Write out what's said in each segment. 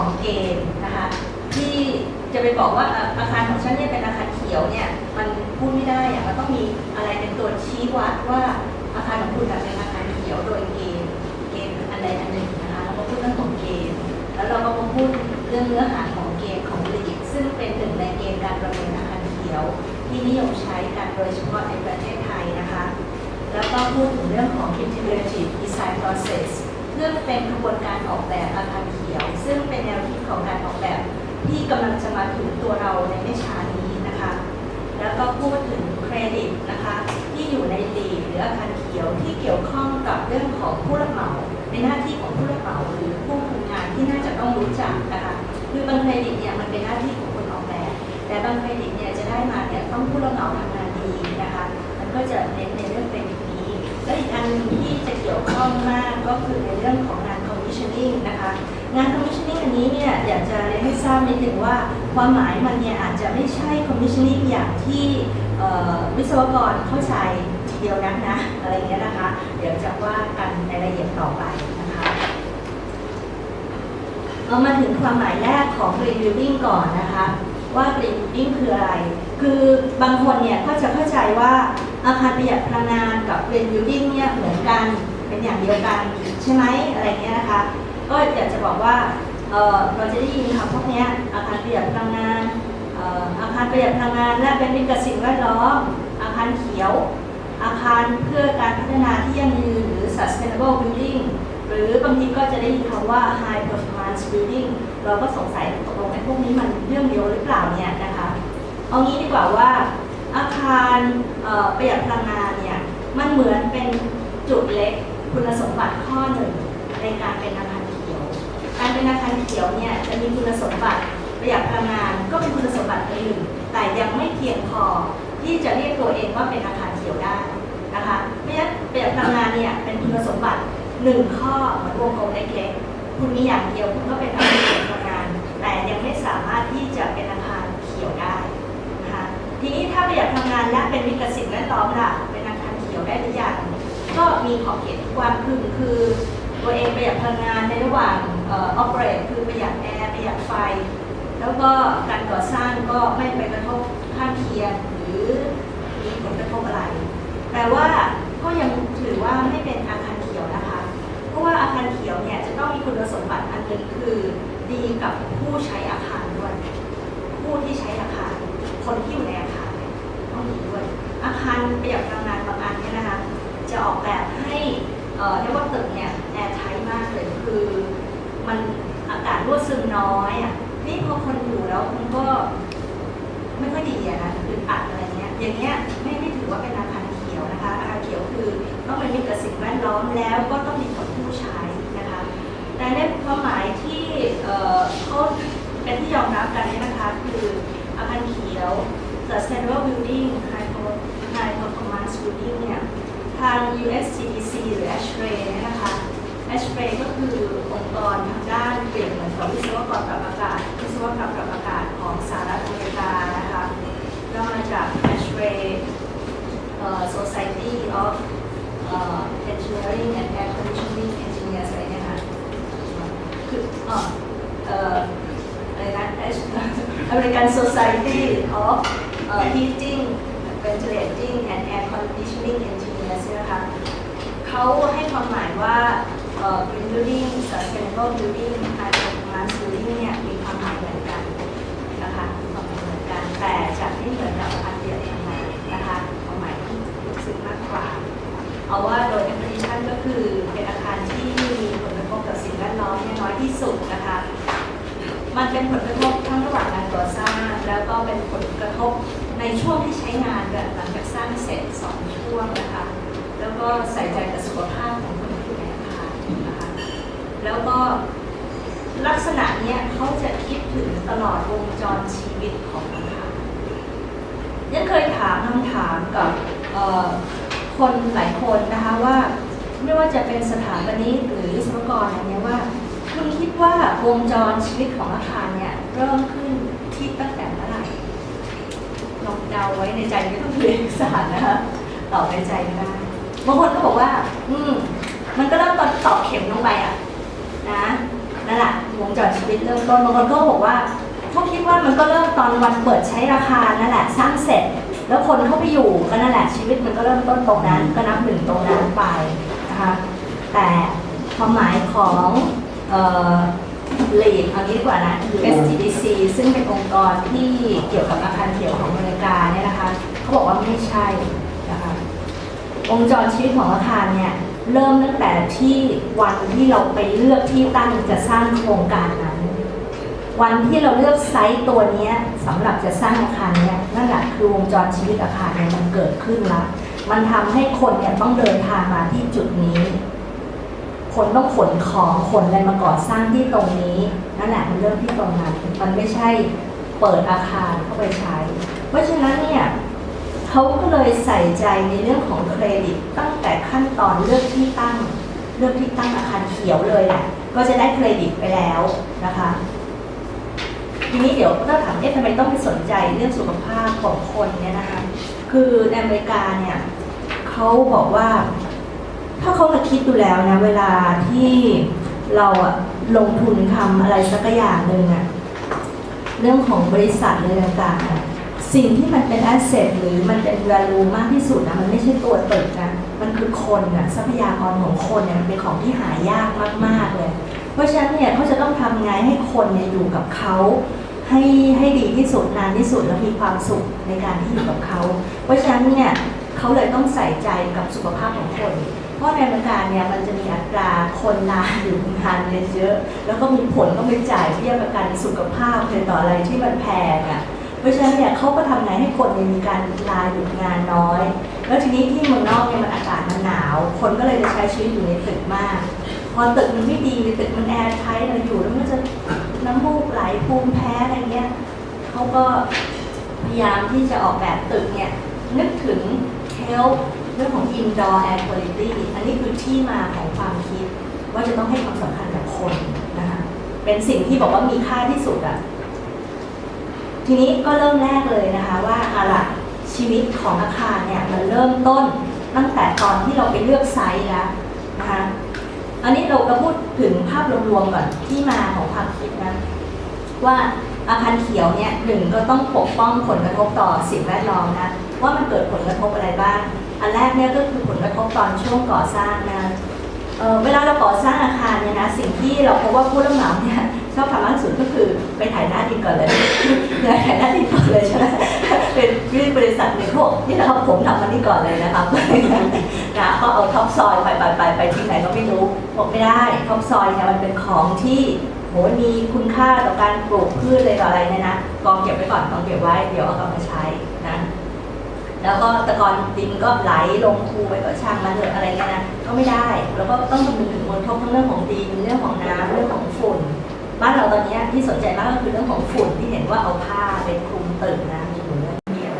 ของเกณฑ์นะคะที่จะไปบอกว่าอาคารของฉันเนี่ยเป็นอาคารเขียวเนี่ยมันพูดไม่ได้อะมันต้องมีอะไรเป็นตัวชี้วัดว่าอาคารของคุณเป็นอาคารเขียวโดยเกณฑ์เกณฑ์อันใดอันหนึ่งนะคะเราก็พูดเรื่องของเกณฑ์แล้วเราก็มาพูดเรื่องเนื้อหาของเกณฑ์ของลีดซึ่งเป็นหนึ่งในเกณฑ์การประเมินอาคารเขียว ที่นิยมใช้กันโดยเฉพาะในประเทศไทยนะคะ แล้วก็พูดถึงเรื่องของ integrative design process พื่อเป็นกระบวนการออกแบบอาคารเขียว ซึ่งเป็นแนวคิดของการออกแบบที่กำลังจะมาถึงตัวเราในไม่ช้านี้นะคะ แล้วก็พูดถึงเครดิตนะคะที่อยู่ในลีหรืออาคารเขียวที่เกี่ยวข้องกับเรื่องของผู้รับเหมาในหน้าที่ของผู้รับเหมาหรือผู้คุมงานที่น่าจะต้องรู้จักนะคะคือบางเครดิตเนี่ยมันเป็นหน้าที่ของคนออกแบบ แต่บางเครดิตเนี่ยจะได้มาเนี่ยต้องผู้รับเหมาทำงานดีนะคะ มันก็จะเน้นในเรื่องเครดิตนี้ และอีกอันหนึ่งที่จะเกี่ยวข้องมากก็คือในเรื่องของงาน commissioning นะคะ งาน commissioning อันนี้เนี่ยอยากจะเรียนให้ทราบนิดหนึ่งว่า ความหมายมันเนี่ยอาจจะไม่ใช่ commissioning อย่างที่วิศวกรเข้าใจทีเดียวนักนะอะไรเงี้ยนะคะ เดี๋ยวจะว่ากันในรายละเอียดต่อไปนะคะเรามาถึงความหมายแรกของ green building ก่อนนะคะว่า green building คืออะไร คือบางคนเนี่ยก็จะเข้าใจว่า อาคารประหยัดพลังงานกับ green building เนี่ยเหมือนกันเป็นอย่างเดียวกันใช่ไหมอะไรเงี้ยนะคะ ก็อยากจะบอกว่าเเราจะได้ยินคำพวกเนี้ยอาคารประหยัดพลังงานเอ่ออาคารประหยัดพลังงานและเป็นมิตรกับสิ่งแวดล้อมอาคารเขียว อาคารเพื่อการพัฒนาที่ยั่งยืนหรือ sustainable building หรือบางทีก็จะได้ยินคำว่า high performance building เราก็สงสัยตกลงไอ้พวกนี้มันเรื่องเดียวหรือเปล่าเนี่ยนะคะ เอางี้ดีกว่าว่า อาคารประหยัดพลังงานเนี่ยมันเหมือนเป็นจุดเล็กคุณสมบัติข้อหนึ่งในการเป็นอาคารเขียว การเป็นอาคารเขียวเนี่ยจะมีคุณสมบัติประหยัดพลังงานก็เป็นคุณสมบัติหนึ่งแต่ยังไม่เพียงพอที่จะเรียกตัวเองว่าเป็นอาคารเขียวได้นะคะเพราะฉะนั้นประหยัดพลังงานเนี่ยเป็นคุณสมบัติหนึ่งข้อเหมือนวงกลมเล็กๆคุณมีอย่างเดียวคุณก็เป็นอาคารประหยัดพลังงาน แต่ยังไม่สามารถที่จะเป็นอาคารเขียวได้นะคะ ทีนี้ถ้าประหยัดพลังงานและเป็นมิตรกับสิ่งแวดล้อมล่ะเป็นอาคารเขียวได้หรือยังก็มีขอบเขตกว้างขึ้นคือตัวเองประหยัดพลังงานในระหว่างออ operate คือประหยัดแอร์ประหยัดไฟ แล้วก็การก่อสร้างก็ไม่ไปกระทบข้างเคียงหรือมีผลกระทบอะไร แต่ว่าก็ยังถือว่าไม่เป็นอาคารเขียวนะคะ เพราะว่าอาคารเขียวเนี่ยจะต้องมีคุณสมบัติอันหนึ่งคือดีกับผู้ใช้อาคารด้วย ผู้ที่ใช้อาคาร คนที่อยู่ในอาคารเนี่ยต้องดีด้วย อาคารประหยัดพลังงานบางอันเนี่ยนะคะจะออกแบบให้เรียกว่าตึกเนี่ยแอร์ไทมากเลยคือมันอากาศรั่วซึมน้อยอะนี่พอคนอยู่แล้วมันก็ไม่ค่อยดีอะนะอึดอัดอะไรเงี้ยอย่างเงี้ยไม่ไม่ถือว่าเป็นอาคารเขียวนะคะอาคารเขียวคือต้องเป็นมิตรกับสิ่งแวดล้อมแล้วก็ต้องดีกับผู้ใช้นะคะแต่ในความหมายที่เอ่อเขาเป็นที่ยอมรับกันเนี่ยนะคะคือ อาคารเขียว sustainable building high per- high performance building เนี่ยทาง USCDC หรือ ASHRAE เนี่ยนะคะ ASHRAE ก็คือองค์กรทางด้านเปรียบเหมือนกับวิศวกรปรับอากาศวิศวกรรมปรับอากาศของสหรัฐอเมริกานะคะก็มาจาก ASHRAE Society of Engineering and Air Conditioning Engineers อะไรเนี่ยค่ะคือเอ่อเอ่ออะไรนะ American Society of เอ่อ Heating Ventilating and Air Conditioning Engineers นะคะเขาให้ความหมายว่าเอ่อ Green Building Sustainable Building High Performance Building เนี่ยมีความหมายเหมือนกันนะคะความหมายเหมือนกัน แต่จะไม่เหมือนกับอาคารเดียวทำงานนะคะความหมายที่ลึกซึ้งมากกว่า เอาว่าโดย definition ก็คือเป็นอาคารที่มีผลกระทบกับสิ่งแวดล้อมน้อยที่สุด มันเป็นผลกระทบทั้งระหว่างการก่อสร้าง แล้วก็เป็นผลกระทบในช่วงที่ใช้งานแบบหลังจากสร้างเสร็จสองช่วงนะคะแล้วก็ใส่ใจกับสุขภาพของคนที่อยู่ในอาคารนะคะแล้วก็ลักษณะเนี้ยเขาจะคิดถึงตลอดวงจรชีวิตของอาคารยังเคยถามคำถามกับคนหลายคนนะคะว่า ไม่ว่าจะเป็นสถาปนิกหรือวิศวกรอะไรเนี้ยว่า คุณคิดว่าวงจรชีวิตของอาคารเนี่ยเริ่มขึ้นที่ตั้งแต่เมื่อไหร่ลองเดาไว้ในใจไม่ต้องเรียนเอกสารนะคะตอบในใจก็ได้บางคนก็บอกว่า อืม มันก็เริ่มตอนตอกเข็มลงไปอะ นะนั่นแหละวงจรชีวิตเริ่มต้นบางคนก็บอกว่าเขาคิดว่ามันก็เริ่มตอนวันเปิดใช้ราคานั่นแหละ สร้างเสร็จ แล้วคนเข้าไปอยู่ก็นั่นแหละชีวิตมันก็เริ่มต้นตรงนั้น ก็นับหนึ่งตรงนั้นไปนะคะแต่ความหมายของ เลีดเอางี้ดีกว่านะคือ SGDC ซึ่งเป็นองค์กรที่เกี่ยวกับอาคารเขียวของอเมริกาเนี่ยนะคะเขาบอกว่าไม่ใช่นะคะองค์จรชีวิตของอาคารเนี่ยเริ่มตั้งแต่ที่วันที่เราไปเลือกที่ตั้งจะสร้างโครงการนั้น วันที่เราเลือกไซต์ตัวนี้สำหรับจะสร้างอาคารเนี่ยนั่นแหละคือวงจรชีวิตอาคารเนี่ยมันเกิดขึ้นละมันทำให้คนเนี่ยต้องเดินทางมาที่จุดนี้ คนต้องขนของขนอะไรมาก่อสร้างที่ตรงนี้นั่นแหละมันเริ่มที่ตรงนั้นมันไม่ใช่เปิดอาคารเข้าไปใช้ เพราะฉะนั้นเนี่ยเขาก็เลยใส่ใจในเรื่องของเครดิตตั้งแต่ขั้นตอนเลือกที่ตั้งเลือกที่ตั้งอาคารเขียวเลยแหละก็จะได้เครดิตไปแล้วนะคะ ทีนี้เดี๋ยวก็ถามเอ๊ะทำไมต้องไปสนใจเรื่องสุขภาพของคนเนี่ยนะคะ คือในอเมริกาเนี่ยเขาบอกว่า ถ้าเขามาคิดดูแล้วนะ เวลาที่เราอะลงทุนทำอะไรสักอย่างหนึ่งอะเรื่องของบริษัทอะไรต่างๆอะสิ่งที่มันเป็นแอสเซทหรือมันเป็น value มากที่สุดนะมันไม่ใช่ตัวตึกนะมันคือคนอะทรัพยากรของคนเนี่ยมันเป็นของที่หายากมากๆเลย เพราะฉะนั้นเนี่ยเขาจะต้องทำไงให้คนเนี่ยอยู่กับเขาให้ให้ดีที่สุดนานที่สุดแล้วมีความสุขในการที่อยู่กับเขา เพราะฉะนั้นเนี่ยเขาเลยต้องใส่ใจกับสุขภาพของคน เพราะในอเมริกาเนี่ยมันจะมีอัตราคนลาอยู่งานเยอะๆแล้วก็มีผลต้องไปจ่ายเบี้ยประกันสุขภาพเลยต่ออะไรที่มันแพงอะเพราะฉะนั้นเนี่ยเขาก็ทำไงให้คนเนี่ยมีการลาหยุดงานน้อย แล้วทีนี้ที่เมืองนอกเนี่ยมันอากาศมันหนาว คนก็เลยจะใช้ชีวิตอยู่ในตึกมาก พอตึกมันไม่ดีตึกมันแอร์ไทท์เราอยู่แล้วมันจะน้ำมูกไหลภูมิแพ้อะไรเงี้ยเขาก็พยายามที่จะออกแบบตึกเนี่ยนึกถึง health เรื่องของ indoor air quality อันนี้คือที่มาของความคิด ว่าจะต้องให้ความสำคัญกับคนนะคะเป็นสิ่งที่บอกว่ามีค่าที่สุดอะทีนี้ก็เริ่มแรกเลยนะคะว่าอาละชีวิตของอาคารเนี่ยมันเริ่มต้นตั้งแต่ตอนที่เราไปเลือกไซต์แล้วนะคะอันนี้เราเราพูดถึงภาพรวมๆก่อนที่มาของความคิดนะว่าอาคารเขียวเนี่ยหนึ่งก็ต้องปกป้องผลกระทบต่อสิ่งแวดล้อมนะว่ามันเกิดผลกระทบอะไรบ้าง อันแรกเนี่ยก็คือผลกระทบตอนช่วงก่อสร้างนะเออเวลาเราก่อสร้างอาคารเนี่ยนะสิ่งที่เราพบว่าผู้รับเหมาเนี่ยชอบทำมากสุดก็คือไปถ่ายหน้าดินก่อนเลยถ่ายหน้าดินก่อนเลยใช่ไหมเป็นบริษัทหนึ่งเขาบอกนี่นะครับผมทำมันนี่ก่อนเลยนะครับนะเขาเอาท็อปซอยไปไปไปไปที่ไหนก็ไม่รู้บอกไม่ได้ท็อปซอยเนี่ยมันเป็นของที่โหมีคุณค่าต่อการปลูกพืชอะไรต่ออะไรเนี่ยนะกองเก็บไว้ก่อนกองเก็บไว้เดี๋ยวเอากลับมาใช้ แล้วก็ตะกอนดินก็ไหลลงคูไปก็ช่างมาเถอะอะไรเงี้ยนะก็ไม่ได้แล้วก็ต้องคำนึงถึงมลพิษทั้งเรื่องของดินเรื่องของน้ำเรื่องของฝุ่นบ้านเราตอนนี้ที่สนใจมากก็คือเรื่องของฝุ่นที่เห็นว่าเอาผ้าไปคลุมตึกนะมีเรื่องเดียว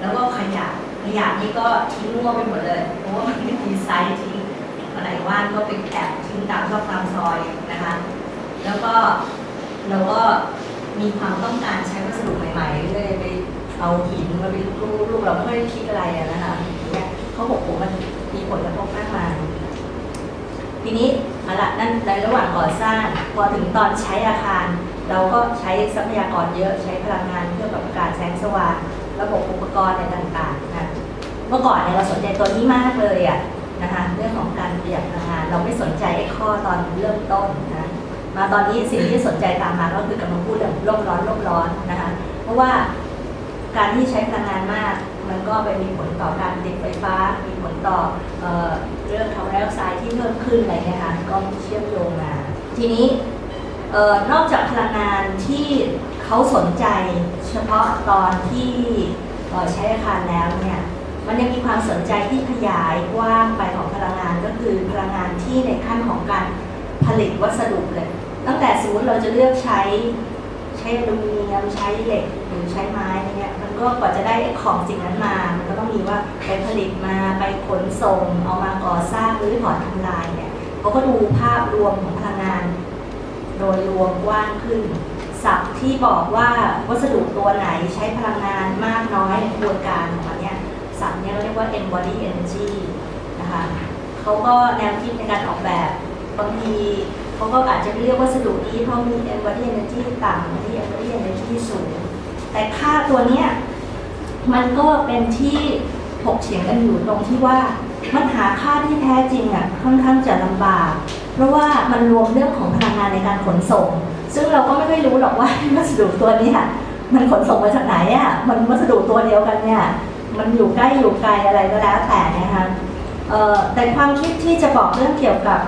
แล้วก็ขยะขยะนี่ก็ทิ้งมั่วไปหมดเลยเพราะว่ามันไม่มีไซส์ทิ้งอะไรว่างก็ไปแอบทิ้งตามซอกตามซอยนะคะ แล้วก็เราก็มีความต้องการใช้วัสดุใหม่ๆเรื่อยไป เอาหินมาเป็นลูกลูกเราไม่ค่อยคิดอะไรอะนะคะเนี่ยเขาบอกผมมันมีผลกระทบมากมายทีนี้เอาละนั่นในระหว่างก่อสร้างพอถึงตอนใช้อาคาร เราก็ใช้ทรัพยากรเยอะใช้พลังงานเพื่อปรับอากาศแสงสว่างระบบอุปกรณ์อะไรต่างๆนะเมื่อก่อนเนี่ยเราสนใจตัวนี้มากเลยอะนะคะเรื่องของการประหยัดพลังงาน เราไม่สนใจไอ้ข้อตอนเริ่มต้นนะมาตอนนี้สิ่งที่สนใจตามมาก็คือกำลังพูดเรื่องโลกร้อนโลกร้อนนะคะเพราะว่า การที่ใช้พลังงานมาก มันก็ไปมีผลต่อการติดไฟฟ้า มีผลต่อเออเรื่องคาร์บอนไดออกไซด์ที่เพิ่มขึ้นอะไรเงี้ยค่ะก็เชื่อมโยงมา ทีนี้ออนอกจากพลังงานที่เขาสนใจเฉพาะตอนที่ใช้อาคารแล้วเนี่ยมันยังมีความสนใจที่ขยายกว้างไปของพลังงานก็คือพลังงานที่ในขั้นของการผลิตวัสดุเลย ตั้งแต่สมมติเราจะเลือกใช้ใช้อลูมิเนียมใช้เหล็ก หรือใช้ไม้อะไรเงี้ยมันก็กว่าจะได้ของสิ่งนั้นมา มันก็ต้องมีว่าไปผลิตมาไปขนส่ง เอามาก่อสร้างหรือถอนทำลายเนี่ยเขาก็ดูภาพรวมของพลังงาน โดยรวมกว้างขึ้นศัพท์ที่บอกว่าวัสดุตัวไหนใช้พลังงานมากน้อยในกระบวนการของมันเนี่ยศัพท์เนี้เราเรียกว่า embody energy นะคะเขาก็แนวคิดในการออกแบบบางทีเขาก็อาจจะเรียกวัสดุนี้เพราะมี embody energy ต่ำมี embody energy สูง แต่ค่าตัวเนี้ยมันก็เป็นที่ถกเถียงกันอยู่ตรงที่ว่ามันหาค่าที่แท้จริงอะค่อนข้างจะลำบาก เพราะว่ามันรวมเรื่องของพลังงานในการขนส่ง ซึ่งเราก็ไม่ค่อยรู้หรอกว่าวัสดุตัวนี้มันขนส่งมาจากไหนอะมันวัสดุตัวเดียวกันเนี่ยมันอยู่ใกล้อยู่ไกลอะไรก็แล้วแต่นะคะเอ่อแต่ความคิดที่จะบอกเรื่องเกี่ยวกับ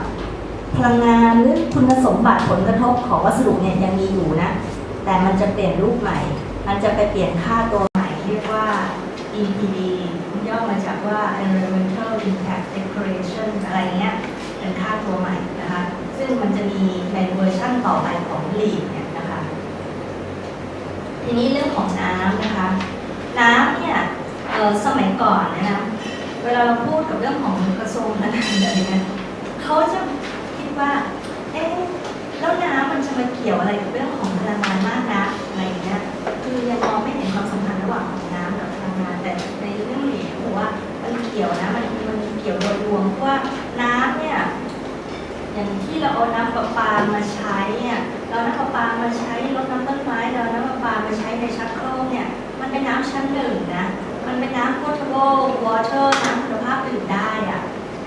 พลังงานหรือคุณสมบัติผลกระทบของวัสดุเนี่ยยังมีอยู่นะ แต่มันจะเปลี่ยนรูปใหม่ มันจะไปเปลี่ยนค่าตัวใหม่เรียกว่า EPD ย่อมาจากว่า Environmental Impact Declaration อะไรเงี้ยเป็นค่าตัวใหม่นะคะ ซึ่งมันจะมีในเวอร์ชั่นต่อไปของลีดเนี่ยนะคะ ทีนี้เรื่องของน้ำนะคะ น้ำเนี่ยสมัยก่อนนยนะเวลาเราพูดกับเรื่องของกระทรวงพลังงานอะไรเงี้ยเขาจะคิดว่า เอ๊ะแล้วน้ำมันจะมาเกี่ยวอะไรกับเรื่องของพลังงานมากนะ คือยังมองไม่เห็นความสัมพันธ์ระหว่างของน้ำกับพลังงาน แต่ในเรื่องนี้เขาบอกว่ามันเกี่ยวนะมันมันเกี่ยวโดยรวมเพราะว่าน้ำเนี่ยอย่างที่เราเอาน้ำประปามาใช้เนี่ยเราน้ำประปามาใช้รดน้ำต้นไม้เราน้ำประปามาใช้ในชักโครกเนี่ยมันเป็นน้ำชั้นหนึ่งนะมันเป็นน้ำ potable water น้ำคุณภาพดื่มได้อะ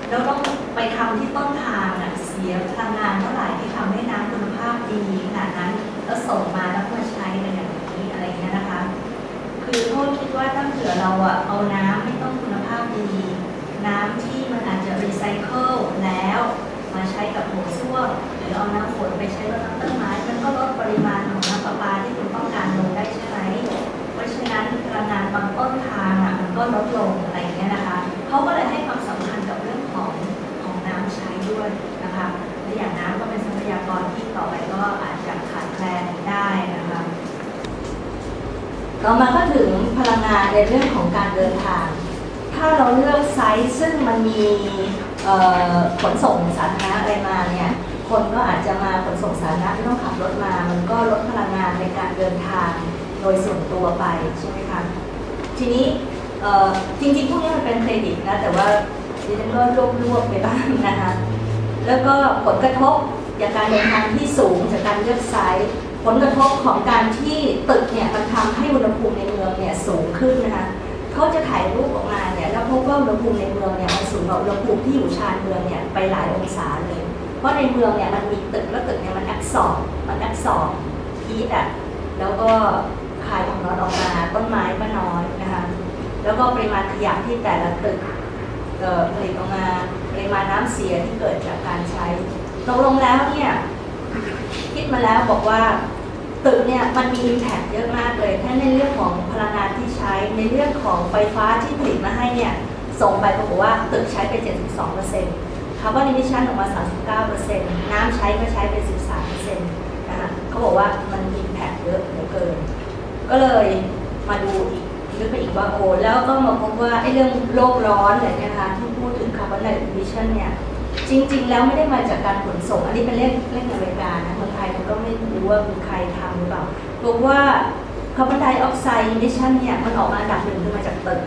แล้วต้องไปทำที่ต้นทางอะเสียพลังงานเท่าไหร่ที่ทำให้น้ำคุณภาพดีขนาดนั้นแล้วส่งมาแล้วก็มาใช้กันอย่างนี้อะไรอย่างเงี้ยนะคะ คือโทษคิดว่าถ้าเผื่อเราอะเอาน้ำไม่ต้องคุณภาพดี น้ำที่มันอาจจะรีไซเคิลแล้ว มาใช้กับหัวส้วมหรือเอาน้ำฝนไปใช้รดน้ำต้นไม้มันก็ลดปริมาณของน้ำประปาที่คุณต้องการลงได้ใช่ไหมเพราะฉะนั้นพลังงานบางต้นทางอะมันก็ลดลงอะไรอย่างเงี้ยนะคะเขาก็เลยให้ความสำคัญกับเรื่องของของน้ำใช้ด้วยนะคะและอย่างน้ำก็เป็นทรัพยากรที่ต่อไปก็อาจจะขาดแคลนได้นะคะ ต่อมาก็ถึงพลังงานในเรื่องของการเดินทาง ถ้าเราเลือกไซส์ซึ่งมันมีขนส่งสาธารณะอะไรมาเนี่ยคนก็อาจจะมาขนส่งสาธารณะไม่ต้องขับรถมา มันก็ลดพลังงานในการเดินทางโดยส่วนตัวไปใช่ไหมคะทีนี้จริงๆพวกนี้มันเป็นเครดิตนะแต่ว่าดิฉันก็รวบๆไปบ้างนะคะแล้วก็ผลกระทบจากการเดินทางที่สูงจากการเลือกไซส์ ผลกระทบของการที่ตึกเนี่ยมันทำให้อุณหภูมิในเมืองเนี่ยสูงขึ้นนะคะเขาจะถ่ายรูปออกมาเนี่ยแล้วพบว่าอุณหภูมิในเมืองเนี่ยมันสูงกว่าอุณหภูมิที่อยู่ชานเมืองเนี่ยไปหลายองศาเลย เพราะในเมืองเนี่ยมันมีตึกแล้วตึกเนี่ยมันแอบสอบมันแอบสอบฮีทอะแล้วก็คายความร้อนออกมาต้นไม้ก็น้อยนะคะแล้วก็ปริมาณขยะที่แต่ละตึกเออผลิตออกมาปริมาณน้ำเสียที่เกิดจากการใช้ตกลงแล้วเนี่ยคิดมาแล้วบอกว่า ตึกเนี่ยมันมี impact เยอะมากเลยทั้งในเรื่องของพลังงานที่ใช้ในเรื่องของไฟฟ้าที่ผลิตมาให้เนี่ยส่งไปปรากฏว่าตึกใช้ไป 72%คาร์บอนอิมิชันออกมา 39%น้ำใช้ก็ใช้ไป 13%นะคะเขาบอกว่ามัน impact เยอะเหลือเกิน ก็เลยมาดูอีกลึกไปอีกว่าโอ้แล้วก็มาพบว่าไอ้เรื่องโลกร้อนอะไรเนี่ยนะคะที่พูดถึงคาร์บอนไดออกไซด์เนี่ย จริง ๆ แล้วไม่ได้มาจากการขนส่ง อันนี้เป็นเรื่องเรื่องอเมริกานะเมืองไทยมันก็ไม่รู้ว่ามีใครทำหรือเปล่าบอกว่าคาร์บอนไดออกไซด์มิชชั่นเนี่ยมันออกมาอันดับหนึ่งคือมาจากตึก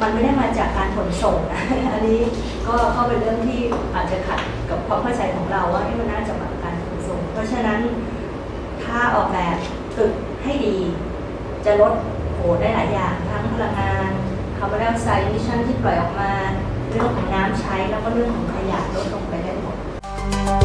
มันไม่ได้มาจากการขนส่งนะอันนี้ก็เข้าเป็นเรื่องที่อาจจะขัดกับความเข้าใจของเราว่ามันน่าจะมาจากการขนส่ง เพราะฉะนั้นถ้าออกแบบตึกให้ดี จะลดโหได้หลายอย่าง ทั้งพลังงานคาร์บอนไดออกไซด์มิชชั่นที่ปล่อยออกมา เรื่องของน้ำใช้แล้วก็เรื่องของขยะลดลงไปได้หมด